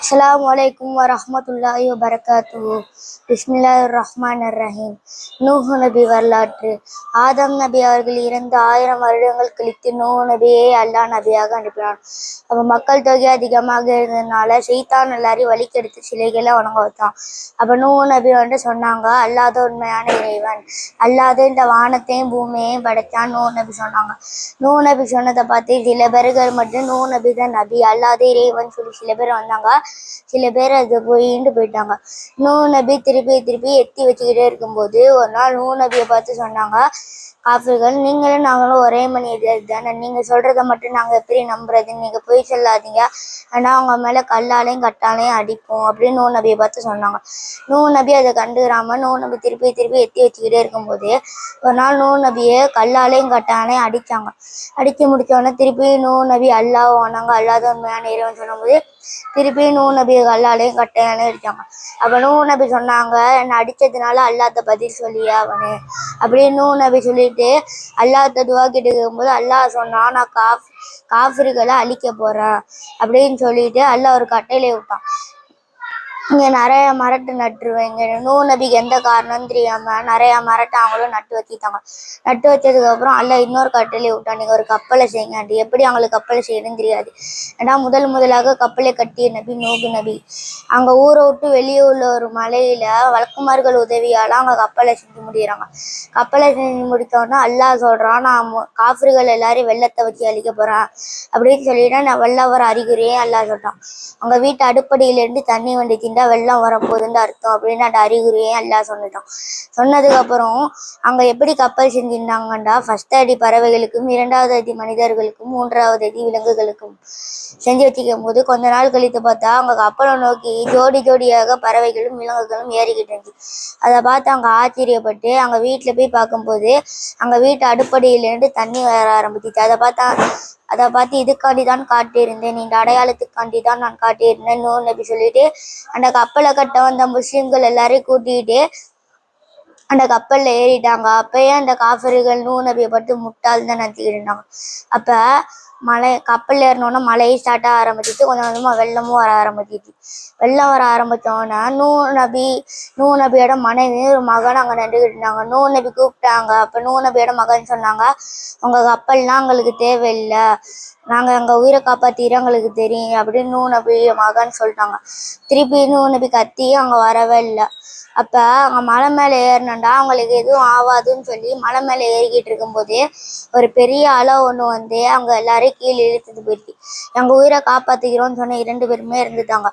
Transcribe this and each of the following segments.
அஸ்லாம் வலைக்கும் வரமத்துல்லாஹி வபரகாத்துஹு பிஸ்மில்லா ரஹ்மான் ரஹீம் நூஹு நபி வரலாற்று. ஆதம் நபி அவர்கள் இறந்து ஆயிரம் வருடங்கள் கழித்து நூஹு நபியை அல்லாஹ் நபியாக அனுப்பினார் அப்போ மக்கள் தொகை அதிகமாக இருந்ததுனால சைத்தான் எல்லாரையும் வழிக்கெடுத்து சிலைகளை வணங்க வைத்தான். அப்போ நூஹு நபி வந்து சொன்னாங்க அல்லாத உண்மையான இறைவன். அல்லாத இந்த வானத்தையும் பூமியையும் படைச்சான் நூ நபி சொன்னாங்க. நூ நபி சொன்னதை பார்த்து சில பேர்கள் மட்டும் நூ நபி தான் நபி அல்லாத இறைவன் சொல்லி சில பேர் வந்தாங்க. சில பேர் அது போயிட்டு போயிட்டாங்க. நூ நபி திருப்பி திருப்பி எத்தி வச்சுக்கிட்டே இருக்கும்போது ஒரு நாள் நூ நபியை பார்த்து சொன்னாங்க காஃபிர்கள் நீங்களும் நாங்களும் ஒரே மணி தானே? நீங்க சொல்றத மட்டும் நாங்க எப்படி நம்புறது? நீங்க போய் சொல்லாதீங்க. ஆனா அவங்க மேல கல்லாலையும் கட்டாலையும் அடிப்போம் அப்படின்னு நூ நபியை பார்த்து சொன்னாங்க. நூ நபி அதை கண்டுக்கிறாம நூ நபி திருப்பி திருப்பி எத்தி வச்சுக்கிட்டே இருக்கும்போது ஒரு நாள் நூ நபியை கல்லாலையும் கட்டாலையும் அடிச்சாங்க. அடிச்சு முடிச்ச திருப்பி நூ நபி அல்லாஹ் ஆனாங்க அல்லாத உண்மையான இறைவன் சொல்லும்போது திருப்பி நூ நபி கல்லாலையும் கட்டாலையும் அடிச்சாங்க. அப்ப நூ நபி சொன்னாங்க என்னை அடிச்சதுனால அல்லாத பதில் சொல்லியா அவனு அப்படின்னு நூ நபி சொல்லி சொல்லிட்டு அல்லாத்த துவா கிட்ட அல்லாஹ் சொன்னான் நான் காஃப் காஃபிர்களை அழிக்க போறேன் அப்படின்னு சொல்லிட்டு அல்லாஹ் ஒரு கட்டையில விட்டான். இங்க நிறைய மரட்டு நட்டுருவேங்க நூ நபிக்கு எந்த காரணம்னு தெரியாம நிறைய மரட்டை அவங்களும் நட்டு வச்சுட்டாங்க நட்டு வச்சதுக்கு அப்புறம் அல்ல இன்னொரு கட்டளை விட்டா நீங்க ஒரு கப்பலை செய்யுங்க அது எப்படி அவங்களுக்கு கப்பலை செய்யணும்னு தெரியாது. ஏன்னா முதல் முதலாக கப்பலை கட்டிய நபி நூகு நபி. அங்க ஊரை விட்டு வெளியே உள்ள ஒரு மலையில வழக்குமார்கள் உதவியால அவங்க கப்பலை செஞ்சு முடியறாங்க கப்பலை செஞ்சு முடித்தோன்னா அல்லாஹ் சொல்றான் நான் மு- காஃபிர்கள் எல்லாரையும் வெள்ளத்தை வச்சு அழிக்க போறேன். அப்படின்னு சொல்லிட்டு நான் வெள்ளம் அறிகுறியே அல்லாஹ் சொல்றான். அவங்க வீட்டு அடுப்படியில தண்ணி தண்ணி வந்துச்சுண்டா வெள்ளம் வரப்போகுதுன்னு அர்த்தம் அப்படின்னு அந்த அறிகுறியே எல்லாம் சொல்லிட்டோம். சொன்னதுக்கு அப்புறம் அங்க எப்படி கப்பல் செஞ்சிருந்தாங்கண்டா ஃபர்ஸ்ட் அடி பறவைகளுக்கும் இரண்டாவது அடி மனிதர்களுக்கும் மூன்றாவது அடி விலங்குகளுக்கும் செஞ்சு வச்சுக்கும் போது கொஞ்ச நாள் கழித்து பார்த்தா அங்க கப்பலை நோக்கி ஜோடி ஜோடியாக பறவைகளும் விலங்குகளும் ஏறிக்கிட்டு இருந்துச்சு. அதை பார்த்து அவங்க ஆச்சரியப்பட்டு அங்க வீட்டுல போய் பார்க்கும்போது அங்க வீட்டு அடுப்படியிலேருந்து தண்ணி வர ஆரம்பிச்சிச்சு. அதை பார்த்தா அதை பார்த்து இதுக்காண்டி தான் காட்டியிருந்தேன். இந்த அடையாளத்துக்காண்டி தான் நான் காட்டியிருந்தேன் நூ அப்படி சொல்லிட்டு. அந்த கப்பலை கட்ட வந்த முஸ்லிம்கள் எல்லாரையும் கூட்டிட்டு அந்த கப்பல்ல ஏறிட்டாங்க. அப்பயே அந்த காஃபர்கள் நூ நபியை பட்டு முட்டாள் தான் நடத்திக்கிட்டு இருந்தாங்க. அப்ப மலை கப்பல் ஏறினோன்னா மழையும் ஸ்டார்ட் ஆக ஆரம்பிச்சிச்சு. கொஞ்சம் கொஞ்சமாக வெள்ளமும் வர ஆரம்பிச்சிச்சு. வெள்ளம் வர ஆரம்பிச்சோன்னே நூ நபி நூ நபியோட மனைவி ஒரு மகன் அங்க நின்றுக்கிட்டு இருந்தாங்க. நூ நபி கூப்பிட்டாங்க. அப்போ நூ நபியோட மகன் சொன்னாங்க உங்கள் கப்பல்லாம் எங்களுக்கு தேவையில்லை. நாங்க எங்க உயிரை காப்பாத்திக்கிறோம் எங்களுக்கு தெரியும் அப்படின்னு நூ நபி மகன் சொல்லிட்டாங்க. திருப்பி நூ நபி கத்தி அங்க வரவே இல்லை. அப்ப அங்க மலை மேல ஏறினண்டா அவங்களுக்கு எதுவும் ஆகாதுன்னு சொல்லி மலை மேல ஏறிக்கிட்டு இருக்கும்போதே ஒரு பெரிய அலை ஒண்ணு வந்து அவங்க எல்லாரையும் கீழே இழுத்துட்டு போயிடுச்சு. எங்க உயிரை காப்பாத்திக்கிறோம்னு சொன்ன இரண்டு பேருமே இருந்துட்டாங்க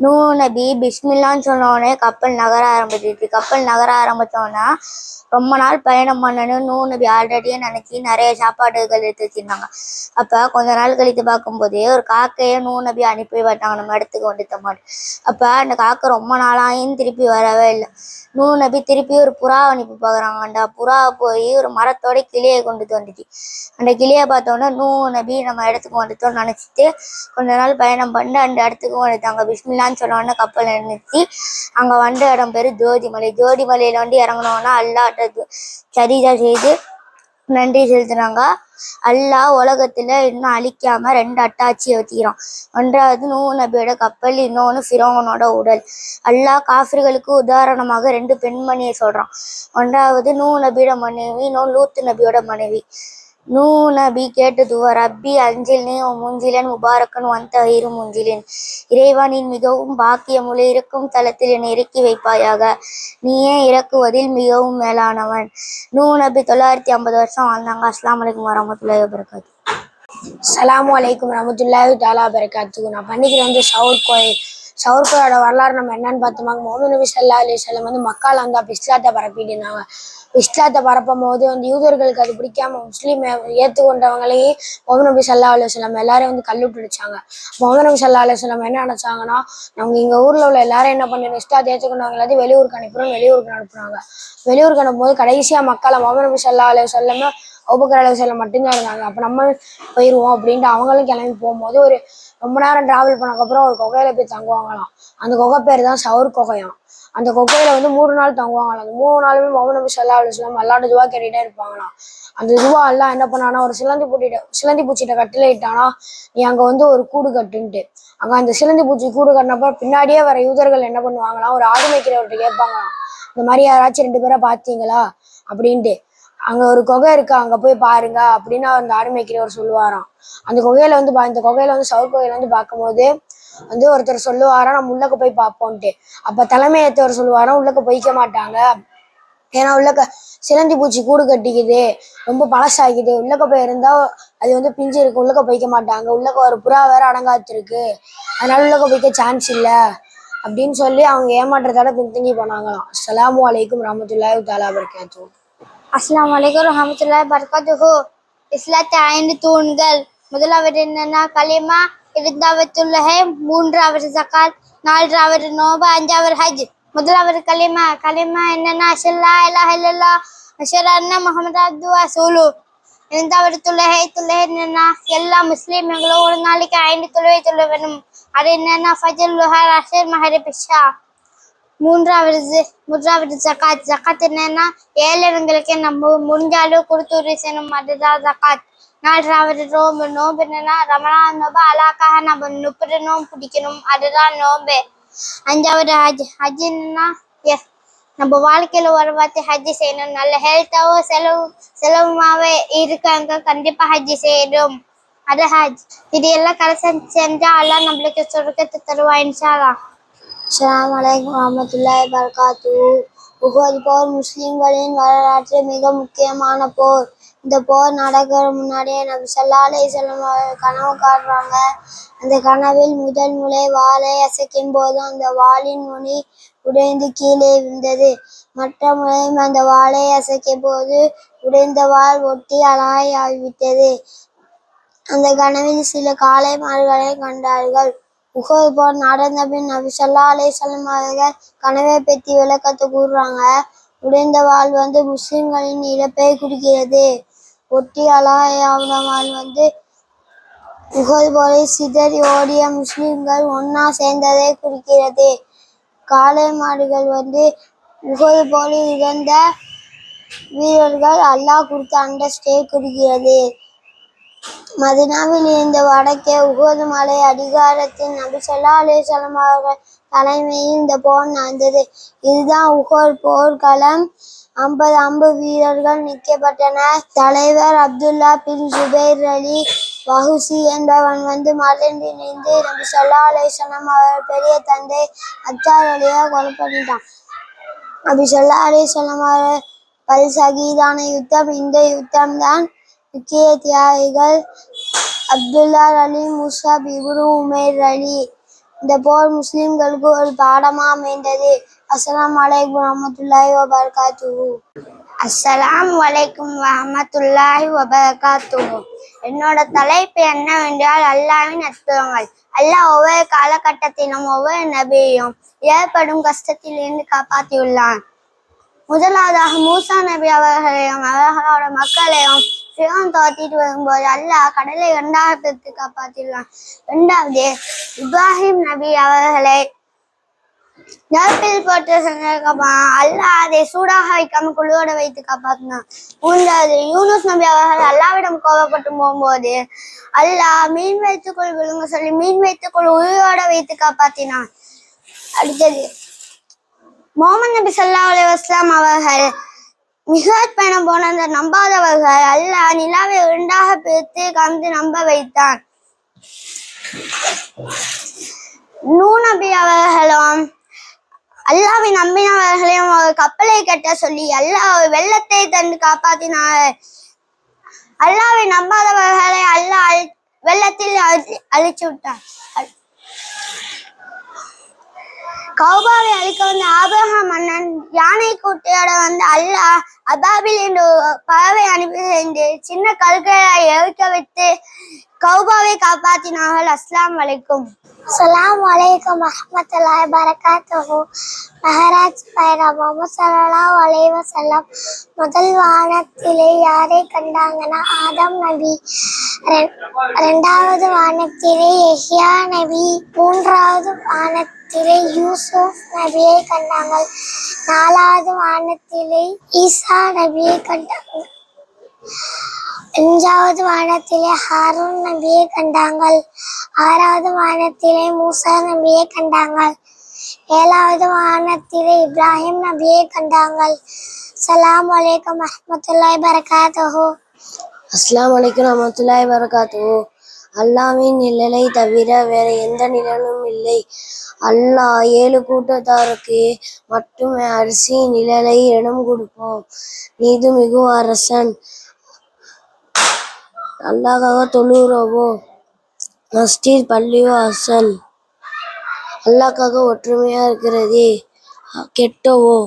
நூ நபி பிஸ்மில்லான்னு சொன்னோடனே கப்பல் நகர ஆரம்பிச்சிச்சு. கப்பல் நகர ஆரம்பித்தோன்னா ரொம்ப நாள் பயணம் பண்ணணும் நூ நபி ஆல்ரெடியே நினைச்சு நிறைய சாப்பாடுகள் எடுத்து வச்சிருந்தாங்க. அப்ப கொஞ்ச நாள் கழித்து பார்க்கும்போதே ஒரு காக்கையை நூ நபி அனுப்பி பார்த்தாங்க நம்ம இடத்துக்கு வந்துட்ட மாதிரி அப்ப அந்த காக்கை ரொம்ப நாளாயும் திருப்பி வரவே இல்லை. நூ நபி திருப்பி ஒரு புறா அனுப்பி பார்க்குறாங்க. அந்த புறா போய் ஒரு மரத்தோட கிளியை கொண்டுட்டு வந்துச்சு. அந்த கிளியை பார்த்தோன்னே நூ நபி நம்ம இடத்துக்கு வந்துட்டோம்னு நினச்சிட்டு கொஞ்ச நாள் பயணம் பண்ணி அந்த இடத்துக்கு வந்துட்டாங்க. பிஸ்மில்லா சொன்ன உடனே கப்பல் நிறுத்தி அங்கே வந்த இடம் பேர் ஜோதிமலை. ஜோதிமலையில் வந்து இறங்கினோன்னா அல்லாட்ட சரிதா செய்து நன்றி செலுத்துனாங்க. அல்லா உலகத்துல இன்னும் அழிக்காம ரெண்டு அட்டாட்சியை வச்சுக்கிறான். ஒன்றாவது நூ நபியோட கப்பல் இன்னொன்னு ஃபிரோனோட உடல். அல்லா காஃபிர்களுக்கு உதாரணமாக ரெண்டு பெண்மணியை சொல்றான். ஒன்றாவது நூ நபியோட மனைவி இன்னொன்று லூத்து நபியோட மனைவி. நூ நபி கேட்டதுவா ரப்பி அஞ்சில் நீ முஞ்சிலன் முபாரக்கன் வந்த இரு முஞ்சிலின். இறைவனின் மிகவும் பாக்கியமுள்ள இருக்கும் தளத்தில் என்னை இறக்கி வைப்பாயாக. நீயே இறக்குவதில் மிகவும் மேலானவன்? நூ நபி தொள்ளாயிரத்தி ஐம்பது வருஷம் வாழ்ந்தாங்க. அஸ்லாம் வலைக்கம் வரமத்துல்லாஹி வரகாத்து சலாம் அலைக்கும் ரஹமத்துல்லாஹி தாலா பரகாத்து நான் பண்ணிக்கிற வந்து சவுர் கோயில் சவுர் கோயிலோட வரலாறு நம்ம என்னன்னு பார்த்தோமாங்க முகமது நபி சல்லா அலி வந்து மக்கால் வந்து அப்போ இஸ்லாத்தை பரப்பிட்டு இருந்தாங்க. இஸ்லாத்தை பரப்பும் போது வந்து யூதர்களுக்கு அது பிடிக்காம முஸ்லீம் ஏற்றுக்கொண்டவங்களையும் முகமது நபி சல்லா அலுவலம் எல்லாரையும் வந்து கல்லுட்டு அடிச்சாங்க முகமது நபி சல்லா அலுவலம் என்ன நினைச்சாங்கன்னா நம்ம எங்க ஊர்ல உள்ள எல்லாரும் என்ன பண்ணணும்? இஸ்லாத்தை ஏற்றுக்கொண்டவங்க எல்லாத்தையும் வெளியூருக்கு அனுப்புறோம். வெளியூருக்கு அனுப்புறாங்க. வெளியூருக்கு அனுப்பும்போது கடைசியா மக்களை முகமது நபி சல்லா அலி செல்லமே அலுவலம் மட்டும்தான் இருந்தாங்க. அப்போ நம்ம போயிடுவோம் அப்படின்ட்டு அவங்களும் கிளம்பி போகும்போது ஒரு ரொம்ப நேரம் டிராவல் பண்ணக்கப்புறம் ஒரு குகையில போய் தங்குவாங்களாம். அந்த குகை பேர் தான் சவுர் குகையாம். அந்த கொக்கையில வந்து மூணு நாள் தங்குவாங்களாம். அந்த மூணு நாளுமே முகமது சொல்லா சல்லா சொல்லாம அல்லாட்ட துவா கேட்டுட்டே இருப்பாங்களாம். அந்த துவா எல்லாம் என்ன பண்ணானா ஒரு சிலந்தி பூட்டிட்ட சிலந்தி பூச்சிட்ட கட்டில இட்டானா நீ அங்க வந்து ஒரு கூடு கட்டுன்ட்டு. அங்க அந்த சிலந்தி பூச்சி கூடு கட்டினப்ப பின்னாடியே வர யூதர்கள் என்ன பண்ணுவாங்களாம் ஒரு ஆடு மேய்க்கிறவர்கிட்ட கேட்பாங்களாம். இந்த மாதிரி யாராச்சும் ரெண்டு பேரை பார்த்தீங்களா? அப்படின்ட்டு. அங்க ஒரு குகை இருக்கு அங்க போய் பாருங்க அப்படின்னு அந்த ஆடு மேய்க்கிறவர் சொல்லுவாராம். அந்த குகையில வந்து பா- இந்த குகையில வந்து சவுர் குகையில வந்து பார்க்கும்போது வந்து ஒருத்தர் சொல்லுவாராம் நம்ம உள்ளக்க போய் பார்ப்போம்ட்டு. அப்ப தலைமையத்தவர் சொல்லுவாராம் உள்ளக்க போய்க்க மாட்டாங்க. ஏன்னா உள்ளக்க சிலந்தி பூச்சி கூடு கட்டிக்குது ரொம்ப பழசாகிது உள்ளக்க போய் இருந்தா அது வந்து பிஞ்சு இருக்கு உள்ளக்க போய்க்க மாட்டாங்க. உள்ளக்க ஒரு புறா வேற அடங்காத்து இருக்கு அதனால உள்ளக்க போய்க்க சான்ஸ் இல்ல. அப்படின்னு சொல்லி அவங்க ஏமாற்றத்தோட பின்தங்கி போனாங்களாம். அஸ்ஸலாமு அலைக்கும் ரஹமத்துல்லாய் தாலா பரகாத்து அஸ்லாம் அலைக்கும் ரஹமத்துல்லாய் பரகாத்துஹு இஸ்லாத்தை ஐந்து தூண்கள் முதலாவது என்னன்னா கலிமா இரண்டாவது மூன்றாவது ஜகாத் நான்காவது நோபு அஞ்சாவது ஹஜ். முதலாவது கலிமா கலிமா என்னன்னா அஷல்லா இலாஹ இல்லல்லா அஷர் அண்ணா முகமது அப்துவா சூலு இருந்தாவது தொழுகை தொழுகை என்னன்னா எல்லா முஸ்லீம்களும் ஒரு நாளைக்கு ஐந்து துளவை துள்ள வேணும் அது என்னன்னா ஃபஜல் லுஹர் அஷர் மஹரி பிஷா மூன்றாவது மூன்றாவது ஜக்காத் ஜக்காத் என்னன்னா ஏழைங்களுக்கு நம்ம முடிஞ்சாலும் கொடுத்து உதவி செய்யணும். அதுதான் ஜக்காத் நாலாவது நோம்பு நோம்பு என்னன்னா ரமணா நோம்பு அழகாக நம்ம முப்பது நோம்பு பிடிக்கணும். அதுதான் நோம்பு. அஞ்சாவது ஹஜ். ஹஜ்ன்னா எஸ் நம்ம வாழ்க்கையில ஒரு வார்த்தை ஹஜ் செய்யணும். நல்ல ஹெல்த்தாவும் செலவு செலவுமாவே இருக்காங்க. கண்டிப்பா ஹஜ் செய்யணும். அது ஹஜ். இது எல்லாம் கரெக்டாக செஞ்சா எல்லாம் நம்மளுக்கு சொர்க்கத்தை தருவா இன்ஷால்லா வலைக்கம் வரமத்துல்லாய் வரமத்துல்லாஹி உகது போர் முஸ்லீம்களின் வரலாற்றில் மிக முக்கியமான போர். இந்த போர் நடக்கிற முன்னாடியே நபி ஸல்லல்லாஹு அலைஹி கனவு காட்டுறாங்க அந்த கனவில் முதல் முறை வாளை அசைக்கும் போது அந்த வாளின் நுனி உடைந்து கீழே விழுந்தது. மற்ற முறையும் அந்த வாளை அசைக்கும் போது உடைந்த வாள் ஒட்டி அழகாய் ஆகிவிட்டது. அந்த கனவில் சில காளை மாடுகளை கண்டார்கள். உகோர் போர் நடந்த பின் நபி ஸல்லல்லாஹு அலைஹி அவர்கள் கனவை பற்றி விளக்கத்தை கூறுறாங்க. உடைந்த வாள் வந்து முஸ்லிம்களின் இழப்பை குறிக்கிறது. ஒட்டி அலாயாவுன வந்து புகழ்போலை சிதறி ஓடிய முஸ்லிம்கள் ஒன்னா சேர்ந்ததை குறிக்கிறது. காளை மாடுகள் வந்து புகழ் போல இறந்த வீரர்கள் அல்லாஹ் கொடுத்த அண்டர்ஸ்டே குறிக்கிறது. மதினாவில் இருந்த வடக்கே உகது மலை அதிகாரத்தின் நபி சொல்லா அலைஹி அவர்கள் தலைமையில் இந்த போர் நடந்தது. இதுதான் உகோர் போர்க்களம். ஐம்பது அம்பு வீரர்கள் நிற்கப்பட்டனர் தலைவர் அப்துல்லா பின் ஜுபைர் அலி வஹூசி என்பவன் வந்து மறைந்து நின்று நபி சொல்லா அலைஹி அவர் பெரிய தந்தை அச்சார் அலியை கொலை பண்ணிட்டான் நபி ஸல்லல்லாஹு அலைஹி பல் சகீதான யுத்தம் இந்த யுத்தம் தான் முக்கிய தியாகிகள் அப்துல்லா அலி முசாப் இப்ரு உமேர் அலி. இந்த போர் முஸ்லிம்களுக்கு ஒரு பாடமா அமைந்தது. அஸ்லாம் வலைக்கும் வரமத்துல்லாஹி வபரகாத்துஹு. அஸ்லாம் வலைக்கும் வரமத்துல்லாஹி வபரகாத்துஹு. என்னோட தலைப்பு என்னவென்றால் அல்லாவின் அற்புதங்கள். அல்லாஹ் ஒவ்வொரு காலகட்டத்திலும் ஒவ்வொரு நபியையும் ஏற்படும் கஷ்டத்திலிருந்து காப்பாற்றியுள்ளான். முதலாவதாக மூசா நபி அவர்களையும் அவர்களோட மக்களையும் சுயம் தோத்திட்டு வரும்போது அல்லாஹ் கடலை இரண்டாக பிரித்து இரண்டாவது இப்ராஹிம் நபி அவர்களை நெருப்பில் போட்டு செஞ்சதுக்கப்புறம் அல்லாஹ் அதை சூடாக வைக்காம குழுவோட வைத்து காப்பாற்றினான் மூன்றாவது யூனுஸ் நபி அவர்கள் அல்லாவிடம் கோபப்பட்டு போகும்போது அல்லாஹ் மீன் வைத்துக்குள் விழுங்க சொல்லி மீன் வைத்துக்குள் உயிரோட வைத்து காப்பாற்றினான் அடுத்தது மோமன் நபி ஸல்லல்லாஹு அலி வஸ்லாம் அவர்கள் மிகாத் பயணம் போன அந்த நம்பாதவர்கள் அல்லாஹ் நிலாவை இரண்டாக பிரித்து கலந்து நம்ப வைத்தான். நூ நபி அவர்களும் அல்லாவை நம்பினவர்களையும் ஒரு கப்பலை கட்ட சொல்லி அல்லாஹ் வெள்ளத்தை தந்து காப்பாற்றினார் அல்லாவை நம்பாதவர்களை அல்லாஹ் அழி- வெள்ளத்தில் அழி- அழிச்சு விட்டார் கௌபாவை அழிக்க வந்த ஆபிரகாம் மன்னன் யானை கூட்டையோட வந்து அல்லாஹ் அபாபில் என்ற பறவை அனுப்பி சென்று சின்ன கல்களை எழுக்க வைத்து கௌபாவை காப்பாற்றினார்கள். அஸ்லாம் அலைக்கும் அஸ்ஸலாமு வலைக்கும் அஹமத்துல்லாய் வரகாத்துஹு மஹராஜ் பயணம் முகமது ஸல்லல்லாஹு அலைஹி முதல் வானத்திலே யாரை கண்டாங்கன்னா ஆதம் நபி. ரெண்டாவது வானத்திலே எஹியா நபி. மூன்றாவது வானத்திலே யூசுப் நபியை கண்டாங்கள் நாலாவது வானத்திலே ஈசா நபியை கண்டாங்கள் அஞ்சாவது வானத்திலே ஹாரூன் நபியை கண்டாங்கள் ஆறாவது வானத்திலே மூசா நபியை கண்டாங்கள் ஏழாவது வானத்திலே இப்ராஹிம் நபியை கண்டாங்கள் சலாம் அலைக்கும் அஹமத்துல்லாய் பரகாத்தோ அஸ்லாம் அலைக்கும் அஹமத்துல்லாய் பரகாத்தோ அல்லாவின் நிழலை தவிர வேற எந்த நிழலும் இல்லை. அல்லாஹ் ஏழு கூட்டத்தாருக்கு மட்டுமே அரிசி நிழலை இடம் கொடுப்போம். நீது மிகு அரசன். அல்லாஹாக தொழுகிறவோ மஸ்ஜித் பள்ளியோ அசல் அல்லாக்காக ஒற்றுமையா இருக்கிறதே? கெட்டவோ?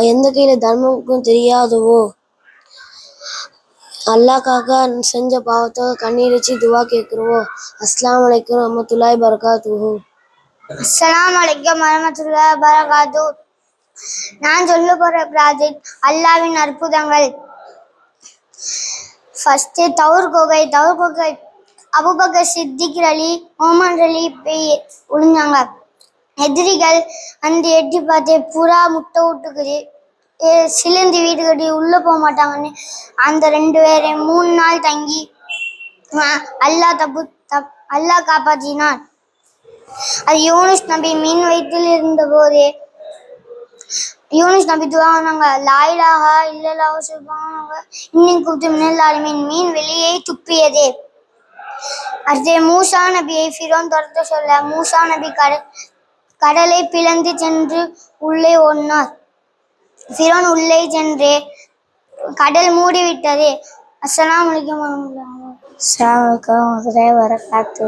எந்த கையில தர்மமுக்கும் தெரியாதவோ? அல்லாக்காக செஞ்ச பாவத்தை கண்ணீர் வச்சு துவா கேட்குறோம். அஸ்ஸலாமு அலைக்கும் ரஹ்மத்துல்லாஹி பரகாத்துஹு. அஸ்லாம் அலைக்கும் வரமத்துல்லாஹி பரகாத்து நான் சொல்ல போற ப்ராஜெக்ட் அல்லாவின் அற்புதங்கள். ஃபர்ஸ்ட் தவுர் குகை தவுர் குகை. அபுபக்கர் சித்திக் அலி ஓமன் அலி போய் விழுந்தாங்க எதிரிகள் வந்து எட்டி பார்த்து புறா முட்டை விட்டுக்குது சிலந்தி வீடு கட்டி உள்ள போக மாட்டாங்கன்னு. அந்த ரெண்டு பேரையும் மூணு நாள் தங்கி அஹ், அல்லாஹ் தப்பு தப் அல்லாஹ் காப்பாற்றினார் அது யூனிஸ் நபி மீன் வயிற்றில் இருந்த போதே யூனுஸ் நபி துவாங்க லாயிலாக இல்லலாக சுபானாக இன்னும் கூப்பிட்டு மின்னல் மீன் மீன் வெளியே துப்பியதே. அடுத்து மூசா நபியை ஃபிரோன் துரத்த சொல்ல மூசா நபி கடல் கடலை பிளந்து சென்று உள்ளே ஓடினார். சிறுவன் உள்ளே சென்று கடல் மூடிவிட்டது. அஸ்ஸலாமு அலைக்கும் வர வரகாத்து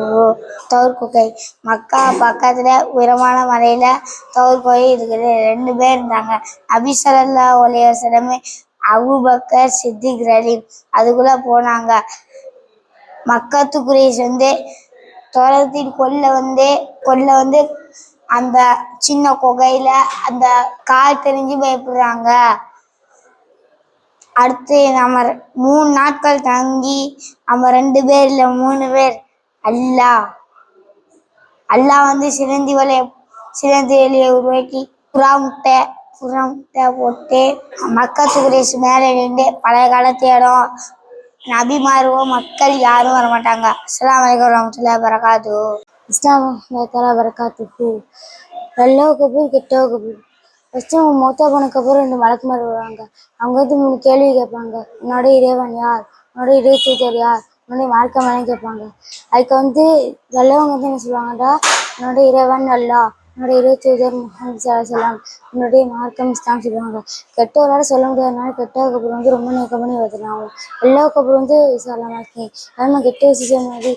தவுர் குகை. மக்கா பக்கத்துல உயரமான மலையில தவுர் குகை இருக்குது. ரெண்டு பேர் இருந்தாங்க. அபிசரல்லா ஸல்லல்லாஹு அலைஹி வஸல்லம் சித்தி சித்திக் ரலீம் அதுக்குள்ள போனாங்க. மக்கத்து சேர்ந்து வந்து துரத்தின் கொல்ல வந்து கொல்ல வந்து அந்த சின்ன குகையில அந்த கால் தெரிஞ்சு பயப்படுறாங்க. அடுத்து நம்ம மூணு நாட்கள் தங்கி நம்ம ரெண்டு பேர் இல்ல மூணு பேர். அல்லாஹ் அல்லாஹ் வந்து சிறந்தி வலைய சிறந்தி வலையை உருவாக்கி புறா முட்டை புறா முட்டை போட்டு மக்கத்து குரேஷ் மேலே நின்று பழைய காலத்து இடம். நபிமாருவோ மக்கள் யாரும் வர மாட்டாங்க வலைக்கம் வரமத்துல வரமத்துல்லாஹி வரகாத்து இஸ்லாம் வரகாத்து நல்ல கபூர் கெட்ட கபூர் ஃபஸ்ட்டு அவங்க மொத்தா போனதுக்கப்புறம் ரெண்டு மலக்குமார் வருவாங்க அவங்க வந்து மூணு கேள்வி கேட்பாங்க. உன்னோட இறைவன் யார்? உன்னோட இறை தூதர் யார் உன்னோட மார்க்கமெல்லாம் கேட்பாங்க. அதுக்கு வந்து நல்லவங்க வந்து என்ன சொல்லுவாங்கடா உன்னோட இறைவன் அல்லா. உன்னுடைய இருபத்தி முகமது சலாம் உன்னுடைய மார்க்கம் இஸ்லாம் சொல்லுவாங்க. கெட்டவரால் சொல்ல முடியாதனால கெட்டதுக்கப்புறம் வந்து ரொம்ப நெருக்கம் பண்ணி எல்லா எல்லாக்கப்புறம் வந்து சலாமாக்கி அதனால் கெட்ட விஷயம் மாதிரி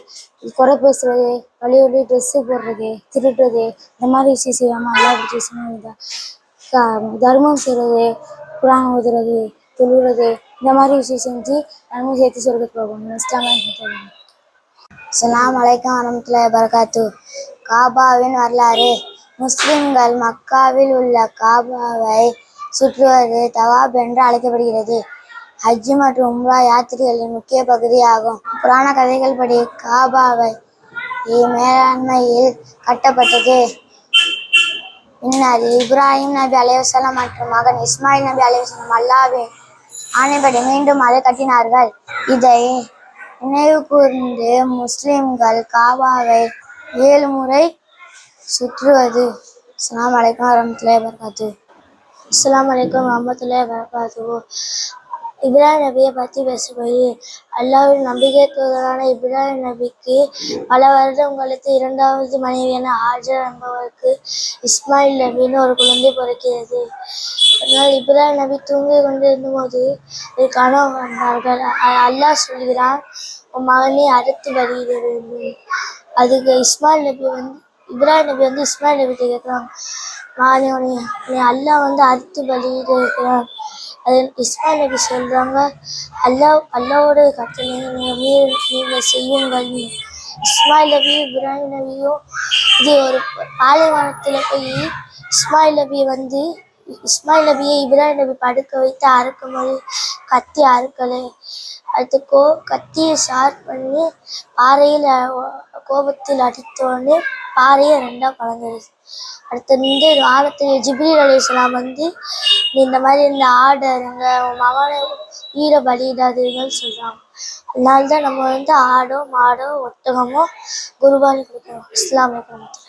குறை பேசுறது வழி வழி ட்ரெஸ்ஸு போடுறது திருடுறது இந்த மாதிரி விஷயம் செய்யாமல் எல்லா பிடிச்ச விஷயமா தர்மம் செய்கிறது குரான் ஊதுறது தொழுறது இந்த மாதிரி விஷயம் செஞ்சு நம்ம சேர்த்து சொல்கிறதுக்கு போகணும் இஸ்லாமாக அஸ்ஸலாமு அலைக்கும் வரமத்துல்லாஹி பரகாத்து காபாவின் வரலாறு. முஸ்லிம்கள் மக்காவில் உள்ள காபாவை சுற்றுவது தவாப் என்று அழைக்கப்படுகிறது. ஹஜ் மற்றும் உம்ரா யாத்திரைகளின் முக்கிய பகுதியாகும். புராண கதைகள் படி காபாவை மேலாண்மையில் கட்டப்பட்டது. பின்னர் இப்ராஹிம் நபி அலைவசலம் மற்றும் மகன் இஸ்மாயில் நபி அலைவசலம் அல்லாவின் ஆணைப்படி மீண்டும் அதை கட்டினார்கள். இதை நினைவு கூர்ந்து முஸ்லிம்கள் காபாவை ஏழு முறை சுற்றுவது. அஸ்லாம் வலைக்கம் வரமத்துல்லாஹி வரகாத்து அஸ்லாம் அலைக்கும் வரமத்துல்லாஹி வரகாத்து இப்ராஹிம் நபியை பற்றி பேசும்போது அல்லாவின் நம்பிக்கை தூதரான இப்ராஹிம் நபிக்கு பல வருடங்களுக்கு இரண்டாவது மனைவியான ஆஜர் என்பவருக்கு இஸ்மாயில் நபின்னு ஒரு குழந்தை பிறக்கிறது. அதனால் இப்ராஹிம் நபி தூங்கி கொண்டிருந்த போது ஒரு கனவு வந்தார்கள். அ- அல்லாஹ் சொல்கிறான் உன் மகனை அறுத்து வருகிறது அதுக்கு இஸ்மாயில் நபி வந்து இப்ராஹிம் நபி வந்து இஸ்மாயில் நபி கேட்குறாங்க மாறி உன்னை உன்னை அல்லாஹ் வந்து அறுத்து பலியிட்டு இருக்கிறான் அது இஸ்மாயில் நபி சொல்றாங்க அல்லாஹ் அல்லாவோட கட்டளை நீங்கள் நீங்கள் செய்யுங்கள். இஸ்மாயில் நபி இப்ராஹிம் நபியும் இது ஒரு பாலைவனத்தில் போய் இஸ்மாயில் நபி வந்து இஸ்மாயில் நபியை இப்ராஹிம் நபி படுக்க வைத்து அறுக்கும்போது கத்தி அறுக்கலை. அதுக்கோ கத்தியை ஷார்ப் பண்ணி பாறையில் கோபத்தில் அடித்தோடனே பாறையை ரெண்டாக கலந்துருச்சு அடுத்து வந்து ஆழத்தில் ஜிப்ரீல் அலிஸ்லாம் வந்து நீ இந்த மாதிரி இந்த ஆடை இருங்க உன் மகனை ஈர பலியிடாதீங்கன்னு சொல்கிறாங்க அதனால தான் நம்ம வந்து ஆடோ மாடோ ஒட்டகமோ குருபானி கொடுக்கணும் இஸ்லாமிய குடும்பத்தில்